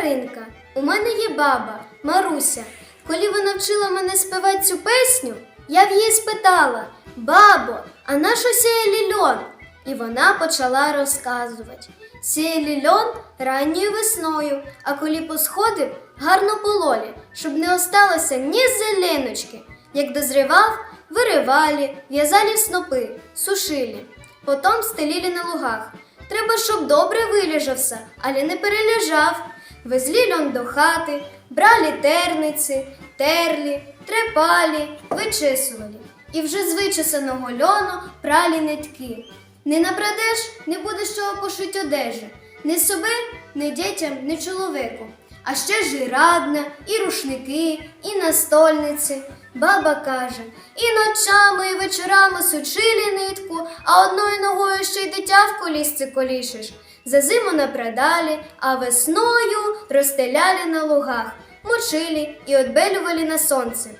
Даринка. У мене є баба, Маруся. Коли вона вчила мене співати цю пісню, я в її спитала: Бабо, а на що сіє льон? І вона почала розказувати. Сіє льон ранньою весною, а коли посходив, гарно пололі, щоб не осталося ні зеленочки. Як дозрівав, виривали, в'язали снопи, сушили, потім стелили на лугах. Треба, щоб добре вилежався, але не перележав. Везли льон до хати, брали терниці, терлі, трепалі, вичесували. І вже з вичесаного льону пралі нитки. Не набрадеш, не будеш чого пошить одежі. Ні собі, ні дітям, ні чоловіку. А ще ж і радна, і рушники, і настольниці. Баба каже, і ночами, і вечорами сучили нитку, а одною ногою ще й дитя в колісці колішиш. За зиму напрадали, а весною розстеляли на лугах, мочили і отбелювали на сонце.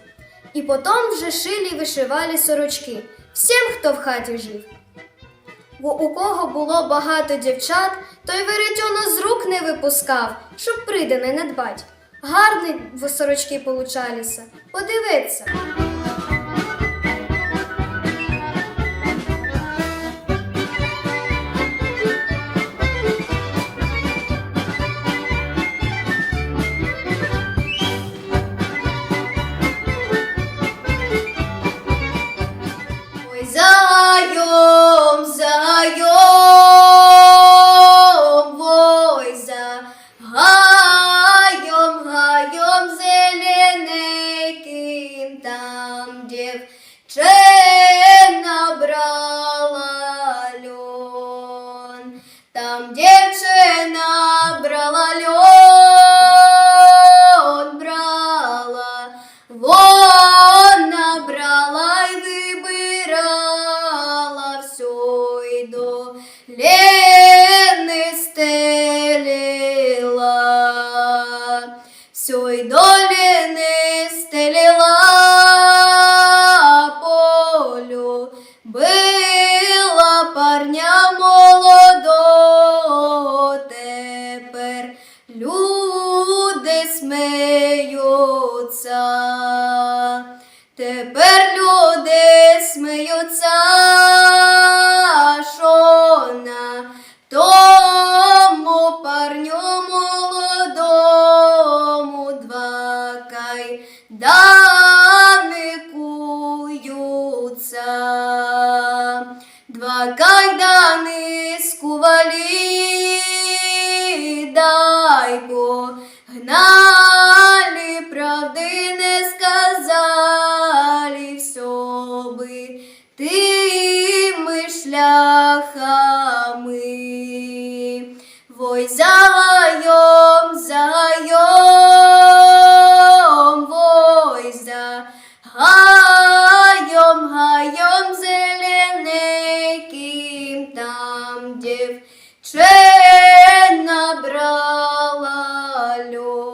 І потім вже шили й вишивали сорочки всім, хто в хаті жив. Бо у кого було багато дівчат, той веретьоно з рук не випускав, щоб придане не дбать. Гарні сорочки получалися. Подивиться. Там дівчина брала льон, там дівчина брала льон, брала, вона брала й вибирала все й до лени стелила, сміються. Тепер люди сміються, що на тому парню молодому два кайдани куються. Два кайдани Вой загаєм, загаєм, вой загаєм, гаєм зелененьким там дівчина брала льод.